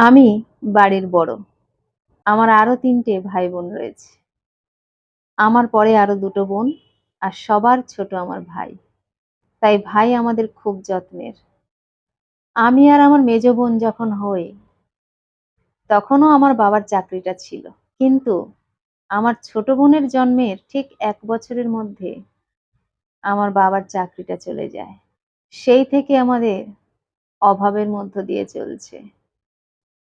আমি বাড়ির বড়। আমার আরও তিনটে ভাই বোন রয়েছে। আমার পরে আরও দুটো বোন আর সবার ছোট আমার ভাই। তাই ভাই আমাদের খুব যত্নের। আমি আর আমার মেজ বোন যখন হই, তখনও আমার বাবার চাকরিটা ছিল। কিন্তু আমার ছোট বোনের জন্মের ঠিক এক বছরের মধ্যে আমার বাবার চাকরিটা চলে যায়। সেই থেকে আমাদের অভাবের মধ্য দিয়ে চলছে।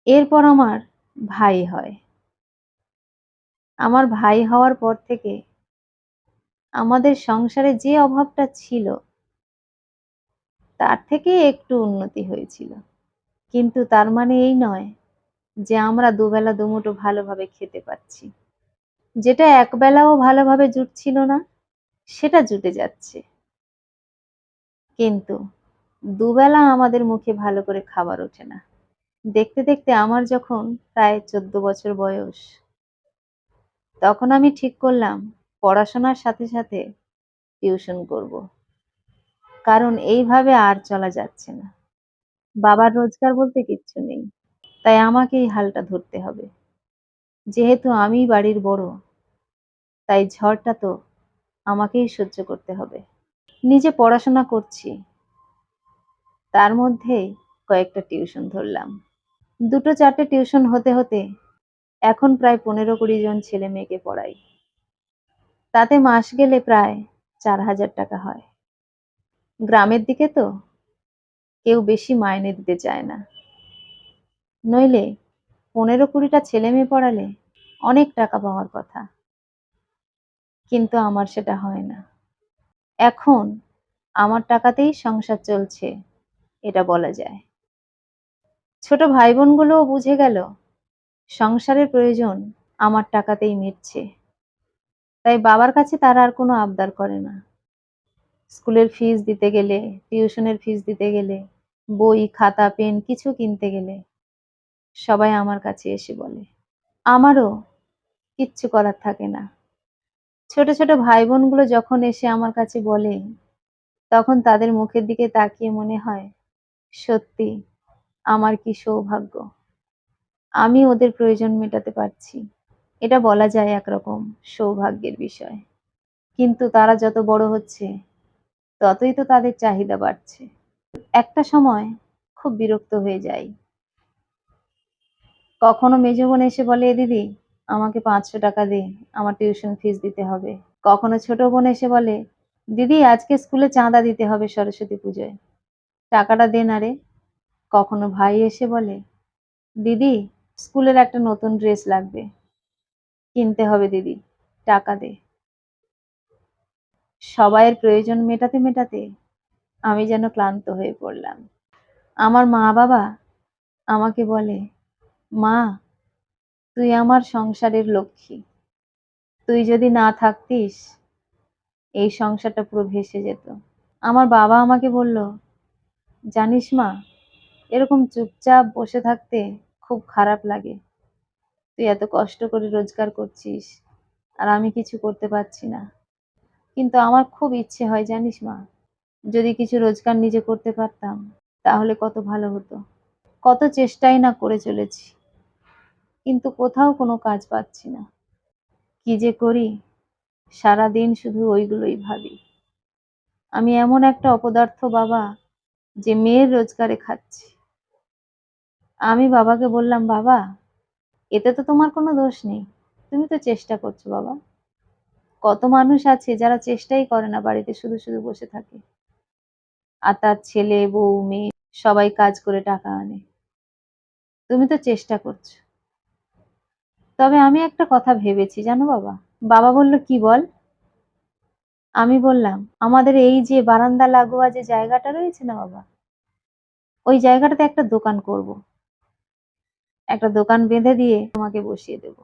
এরপর আমার ভাই হয়। আমার ভাই হওয়ার পর থেকে আমাদের সংসারে যে অভাবটা ছিল, তার থেকে একটু উন্নতি হয়েছিল। কিন্তু তার মানে এই নয় যে আমরা দুবেলা দুমুঠো ভালোভাবে খেতে পাচ্ছি যেটা একবেলাও ভালোভাবে জুটছিল না, সেটা জুটে যাচ্ছে। কিন্তু দুবেলা আমাদের মুখে ভালো করে খাবার ওঠে না। দেখতে দেখতে আমার যখন প্রায় চোদ্দ বছর বয়স, তখন আমি ঠিক করলাম পড়াশোনার সাথে সাথে টিউশন করব। কারণ এইভাবে আর চলা যাচ্ছে না। বাবার রোজগার বলতে কিচ্ছু নেই, তাই আমাকে এই হালটা ধরতে হবে। যেহেতু আমি বাড়ির বড়, তাই ঝড়টা তো আমাকেই সহ্য করতে হবে। নিজে পড়াশোনা করছি, তার মধ্যেই কয়েকটা টিউশন ধরলাম। দুটো চারটে টিউশন হতে হতে এখন প্রায় পনেরো কুড়ি জন ছেলে মেয়েকে পড়াই তাতে মাস গেলে প্রায় চার হাজার টাকা হয়। গ্রামের দিকে তো কেউ বেশি মাইনে দিতে চায় না। নইলে পনেরো কুড়িটা ছেলে মেয়ে পড়ালে অনেক টাকা পাওয়ার কথা। কিন্তু আমার সেটা হয় না। এখন আমার টাকাতেই সংসার চলছে, এটা বলা যায়। ছোট ভাই বোনগুলোও বুঝে গেল, সংসারের প্রয়োজন আমার টাকাতেই মিটছে। তাই বাবার কাছে তারা আর কোনো আবদার করে না। স্কুলের ফিস দিতে গেলে টিউশনের ফিস দিতে গেলে, বই, খাতা পেন কিছু কিনতে গেলে সবাই আমার কাছে এসে বলে, আমারও কিচ্ছু করার থাকে না। ছোট ছোট ভাই বোনগুলো যখন এসে আমার কাছে বলে, তখন তাদের মুখের দিকে তাকিয়ে মনে হয়, সত্যি আমার কি সৌভাগ্য? আমি ওদের প্রয়োজন মেটাতে পারছি। এটা বলা যায় একরকম সৌভাগ্যের বিষয়। কিন্তু তারা যত বড় হচ্ছে, ততই তো তাদের চাহিদা বাড়ছে। একটা সময় খুব বিরক্ত হয়ে যাই। কখনো মেজ বোন এসে বলে, দিদি, আমাকে পাঁচশো টাকা দে, আমার টিউশন ফিস দিতে হবে। কখনো ছোট বোন এসে বলে, দিদি, আজকে স্কুলে চাঁদা দিতে হবে সরস্বতী পুজোয়। টাকাটা দে না রে। কখনো ভাই এসে বলে, দিদি, স্কুলের একটা নতুন ড্রেস লাগবে। কিনতে হবে দিদি, টাকা দে। সবাইয়ের প্রয়োজন মেটাতে মেটাতে আমি যেন ক্লান্ত হয়ে পড়লাম। আমার মা বাবা আমাকে বলে, মা, তুই আমার সংসারের লক্ষ্মী। তুই যদি না থাকতিস, এই সংসারটা পুরো ভেসে যেত। আমার বাবা আমাকে বলল, জানিস মা এরকম চুপচাপ বসে থাকতে খুব খারাপ লাগে। তুই এত কষ্ট করে রোজগার করছিস আর আমি কিছু করতে পারছি না। কিন্তু আমার খুব ইচ্ছে হয় জানিস মা, যদি কিছু রোজগার নিজে করতে পারতাম তাহলে কত ভালো হতো। কত চেষ্টাই না করে চলেছি, কিন্তু কোথাও কোনো কাজ পাচ্ছি না। কি যে করি সারা দিন শুধু ওইগুলোই ভাবি। আমি এমন একটা অপদার্থ বাবা যে মেয়ের রোজগারে খাচ্ছি। আমি বাবাকে বললাম, বাবা, এতে তো তোমার কোনো দোষ নেই। তুমি তো চেষ্টা করছ, বাবা। কত মানুষ আছে যারা চেষ্টাই করে না বাড়িতে শুধু শুধু বসে থাকে। আর তার ছেলে, বউ, মেয়ে সবাই কাজ করে টাকা আনে। তুমি তো চেষ্টা করছ। তবে আমি একটা কথা ভেবেছি, জানো বাবা? বাবা বলল, কি বল? আমি বললাম, আমাদের এই যে বারান্দা লাগোয়া যে জায়গাটা রয়েছে না বাবা, ওই জায়গাটাতে একটা দোকান করব। একটা দোকান বেঁধে দিয়ে তোমাকে বসিয়ে দেব।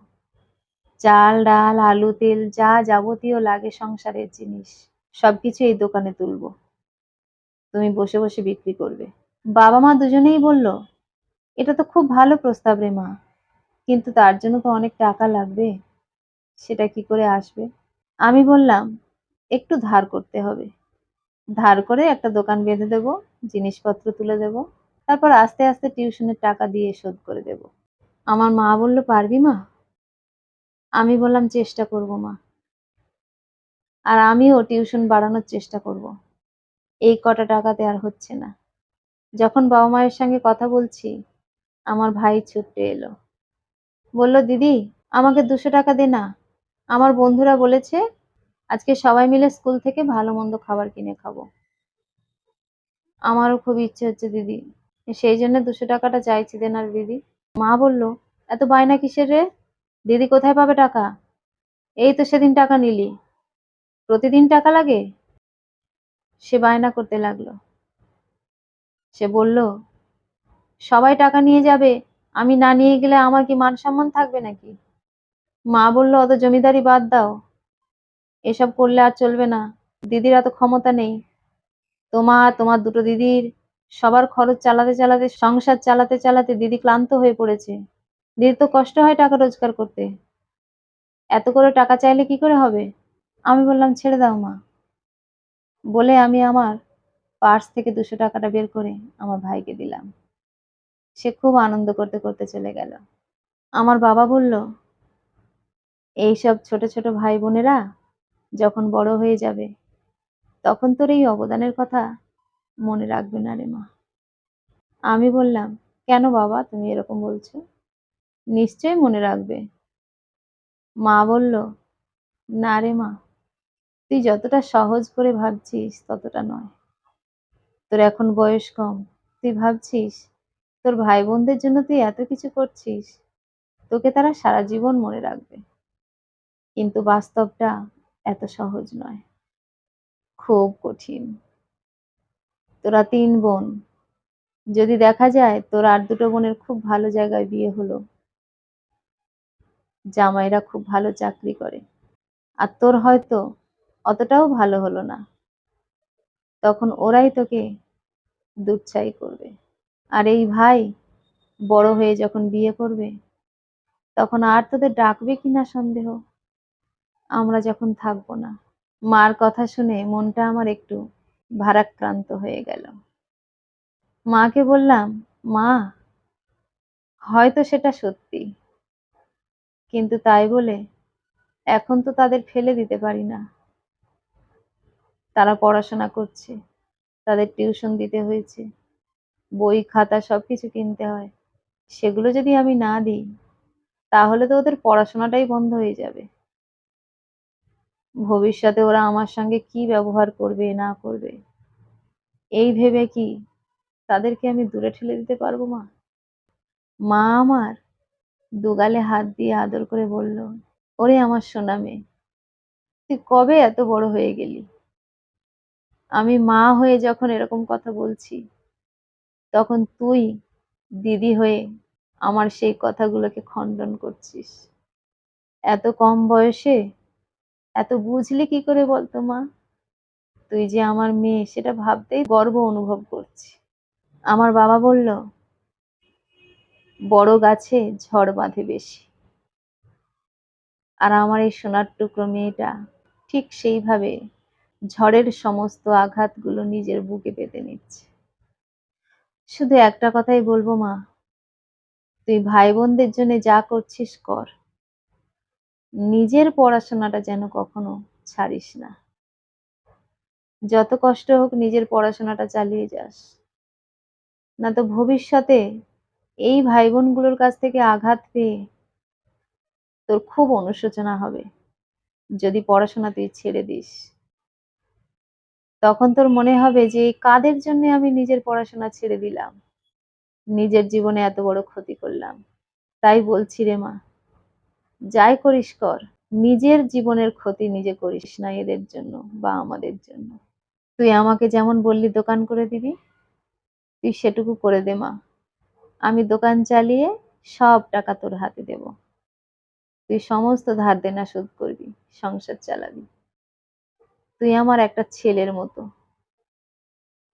চাল, ডাল, আলু, তেল, যা যাবতীয় লাগে সংসারের জিনিস, সবকিছু এই দোকানে তুলবো। তুমি বসে বসে বিক্রি করবে। বাবা মা দুজনেই বলল, এটা তো খুব ভালো প্রস্তাব রে মা, কিন্তু তার জন্য তো অনেক টাকা লাগবে, সেটা কি করে আসবে? আমি বললাম, একটু ধার করতে হবে। ধার করে একটা দোকান বেঁধে দেব, জিনিসপত্র তুলে দেব তারপর আস্তে আস্তে টিউশনের টাকা দিয়ে শোধ করে দেব। আমার মা বলল, পারবি মা? আমি বললাম, চেষ্টা করব মা। আর আমিও টিউশন বাড়ানোর চেষ্টা করব। এই কটা টাকাতে আর হচ্ছে না। যখন বাবা মায়ের সঙ্গে কথা বলছি, আমার ভাই ছুটে এলো। বলল, দিদি, আমাকে দুশো টাকা দে না। আমার বন্ধুরা বলেছে, আজকে সবাই মিলে স্কুল থেকে ভালো মন্দ খাবার কিনে খাব। আমারও খুব ইচ্ছে হচ্ছে, দিদি সেই জন্য দুশো টাকাটা চাইছি দেন আর দিদি। মা বলল, এত বায়না কিসের রে? দিদি কোথায় পাবে টাকা? এই তো সেদিন টাকা নিলি। প্রতিদিন টাকা লাগে? সে বায়না করতে লাগল। সে বলল, সবাই টাকা নিয়ে যাবে, আমি না নিয়ে গেলে আমার কি মান সম্মান থাকবে নাকি? মা বলল, অত জমিদারি বাদ দাও। এসব করলে আর চলবে না। দিদির এত ক্ষমতা নেই। তোমার তোমার দুটো দিদির সবার খরচ চালাতে চালাতে, সংসার চালাতে চালাতে দিদি ক্লান্ত হয়ে পড়েছে। দিদি তো কষ্ট হয় টাকা রোজগার করতে। এত করে টাকা চাইলে কি করে হবে? আমি বললাম, ছেড়ে দাও মা। বলে আমি আমার পার্স থেকে দুশো টাকাটা বের করে আমার ভাইকে দিলাম। সে খুব আনন্দ করতে করতে চলে গেল। আমার বাবা বলল এইসব ছোট ছোট ভাই বোনেরা যখন বড় হয়ে যাবে, তখন তোর এই অবদানের কথা মনে রাখবে না রে মা। আমি বললাম, কেন বাবা তুমি এরকম বলছো? নিশ্চয়ই মনে রাখবে। মা বলল, না রে মা, তুই যতটা সহজ করে ভাবছিস ততটা নয়। তোর এখন বয়স কম, তুই ভাবছিস তোর ভাই বোনদের জন্য তুই এত কিছু করছিস, তোকে তারা সারা জীবন মনে রাখবে। কিন্তু বাস্তবটা এত সহজ নয়, খুব কঠিন। তোরা তিন বোন। যদি দেখা যায় তোর আর দুটো বোনের খুব ভালো জায়গায় বিয়ে হলো। জামাইরা খুব ভালো চাকরি করে। আর তোর হয়তো অতটাও ভালো হলো না। তখন ওরাই তোকে দুচ্ছাই করবে। আর এই ভাই বড় হয়ে যখন বিয়ে করবে, তখন আর তোদের ডাকবে কিনা সন্দেহ? আমরা যখন থাকব না। মার কথা শুনে মনটা আমার একটু ভারাক্রান্ত হয়ে গেল। মাকে বললাম, মা, হয়তো সেটা সত্যি। কিন্তু তাই বলে এখন তো তাদের ফেলে দিতে পারি না। তারা পড়াশোনা করছে, তাদের টিউশন দিতে হয়েছে, বই, খাতা সব কিছু কিনতে হয়। সেগুলো যদি আমি না দিই, তাহলে তো ওদের পড়াশোনাটাই বন্ধ হয়ে যাবে। ভবিষ্যতে ওরা আমার সঙ্গে কি ব্যবহার করবে, না করবে? এই ভেবে কি তাদেরকে আমি দূরে ঠেলে দিতে পারব, মা? মা আমার দুগালে হাত দিয়ে আদর করে বলল, ওরে আমার সোনা মেয়ে, তুই কবে এত বড় হয়ে গেলি? আমি মা হয়ে যখন এরকম কথা বলছি, তখন তুই দিদি হয়ে আমার সেই কথাগুলোকে খণ্ডন করছিস। এত কম বয়সে এত বুঝলি কি করে বলতো মা? তুই যে আমার মেয়ে, সেটা ভাবতেই গর্ব অনুভব করছি। আমার বাবা বলল, বড় গাছে ঝড় বাঁধে বেশি। আর আমার এই সোনার টুকরো মেয়েটা ঠিক সেইভাবে ঝড়ের সমস্ত আঘাতগুলো নিজের বুকে পেতে নিচ্ছে। শুধু একটা কথাই বলব মা, তুই ভাই বোনদের জন্য যা করছিস কর। নিজের পড়াশোনাটা যেন কখনো ছাড়িস না। যত কষ্ট হোক নিজের পড়াশোনাটা চালিয়ে যাস। না তো ভবিষ্যতে এই ভাই বোনগুলোর কাছ থেকে আঘাত পেয়ে তোর খুব অনুশোচনা হবে। যদি পড়াশোনা তুই ছেড়ে দিস। তখন তোর মনে হবে যে কাদের জন্য আমি নিজের পড়াশোনা ছেড়ে দিলাম। নিজের জীবনে এত বড় ক্ষতি করলাম। তাই বলছি রে মা। যাই করিস কর, নিজের জীবনের ক্ষতি নিজে করিস না এদের জন্য বা আমাদের জন্য। তুই আমাকে যেমন বললি দোকান করে দিবি, তুই সেটুকু করে দে মা। আমি দোকান চালিয়ে সব টাকা তোর হাতে দেব। তুই সমস্ত ধার দেনা শোধ করবি, সংসার চালাবি। তুই আমার একটা ছেলের মতো।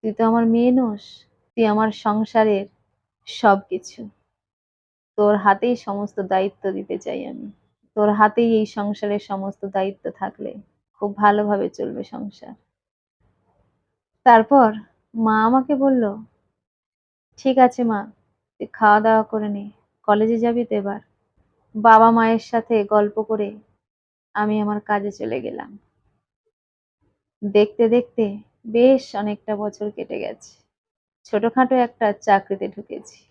তুই তো আমার মেয়ে নোস, তুই আমার সংসারের সব কিছু তোর হাতেই সমস্ত দায়িত্ব দিতে চাই আমি। তোর হাতেই এই সংসারের সমস্ত দায়িত্ব থাকলে খুব ভালোভাবে চলবে সংসার। তারপর মা আমাকে বলল, ঠিক আছে মা, তুই খাওয়া দাওয়া করে নে, কলেজে যাবি তো এবার। বাবা মায়ের সাথে গল্প করে আমি আমার কাজে চলে গেলাম। দেখতে দেখতে বেশ অনেকটা বছর কেটে গেছে। ছোটখাটো একটা চাকরিতে ঢুকেছি।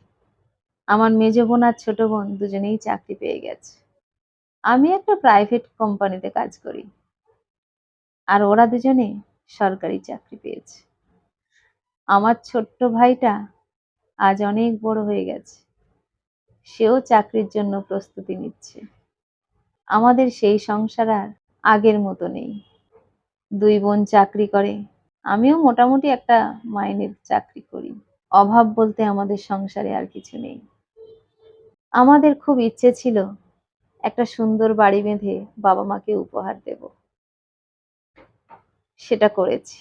আমার মেজ বোন আর ছোট বোন দুজনেই চাকরি পেয়ে গেছে। আমি একটা প্রাইভেট কোম্পানিতে কাজ করি। আর ওরা দুজনে সরকারি চাকরি পেয়েছে। আমার ছোট্ট ভাইটা আজ অনেক বড় হয়ে গেছে। সেও চাকরির জন্য প্রস্তুতি নিচ্ছে। আমাদের সেই সংসার আর আগের মতো নেই। দুই বোন চাকরি করে, আমিও মোটামুটি একটা মাইনের চাকরি করি। অভাব বলতে আমাদের সংসারে আর কিছু নেই। আমাদের খুব ইচ্ছে ছিল একটা সুন্দর বাড়ি বেঁধে বাবা মাকে উপহার দেব। সেটা করেছি।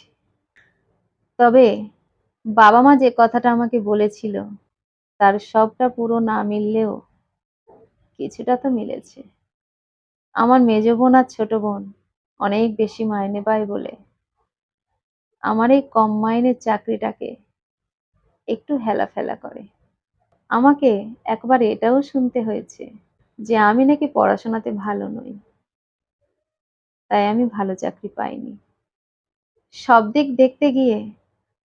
তবে বাবা মা যে কথাটা আমাকে বলেছিল, তার সবটা পুরো না মিললেও কিছুটা তো মিলেছে। আমার মেজ বোন আর ছোট বোন অনেক বেশি মাইনে পায় বলে আমার এই কম মাইনের চাকরিটাকে একটু হেলাফেলা করে। আমাকে একবার এটাও শুনতে হয়েছে যে আমি নাকি পড়াশোনাতে ভালো নই। তাই আমি ভালো চাকরি পাইনি। সব দিক দেখতে গিয়ে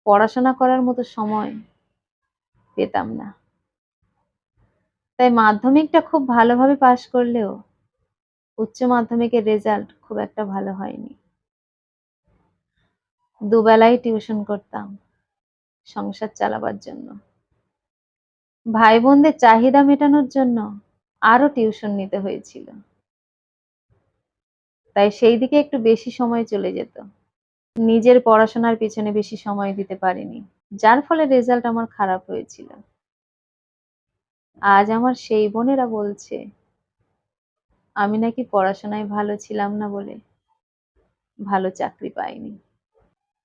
পড়াশোনা করার মতো সময় পেতাম না। তাই মাধ্যমিকটা খুব ভালোভাবে পাশ করলেও উচ্চ মাধ্যমিকের রেজাল্ট খুব একটা ভালো হয়নি। দুবেলাই টিউশন করতাম সংসার চালাবার জন্য। ভাই বোনদের চাহিদা মেটানোর জন্য আরও টিউশন নিতে হয়েছিল। তাই সেই দিকে একটু বেশি সময় চলে যেত। নিজের পড়াশোনার পিছনে বেশি সময় দিতে পারিনি, যার ফলে রেজাল্ট আমার খারাপ হয়েছিল। আজ আমার সেই বোনেরা বলছে, আমি নাকি পড়াশোনায় ভালো ছিলাম না বলে ভালো চাকরি পাইনি।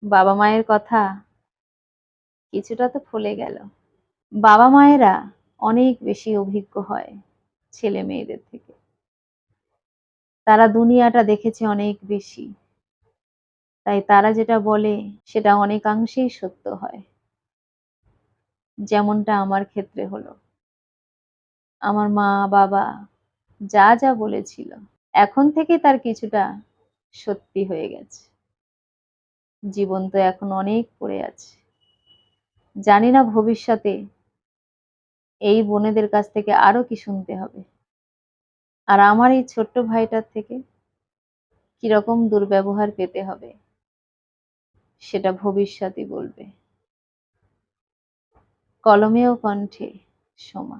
বাবা মায়ের কথা কিছুটা তো ফলে গেল। বাবা মায়েরা অনেক বেশি অভিজ্ঞ হয় ছেলে মেয়েদের থেকে। তারা দুনিয়াটা দেখেছে অনেক বেশি। তাই তারা যেটা বলে, সেটা অনেকাংশেই সত্য হয়। যেমনটা আমার ক্ষেত্রে হলো। আমার মা, বাবা যা যা বলেছিল, এখন থেকে তার কিছুটা সত্যি হয়ে গেছে। জীবন তো এখন অনেক পড়ে আছে। জানি না ভবিষ্যতে এই বোনেদের কাছ থেকে আরও কি শুনতে হবে? আর আমার এই ছোট্ট ভাইটার থেকে কীরকম দুর্ব্যবহার পেতে হবে? সেটা ভবিষ্যতই বলবে। কলমেও কণ্ঠে সোমা।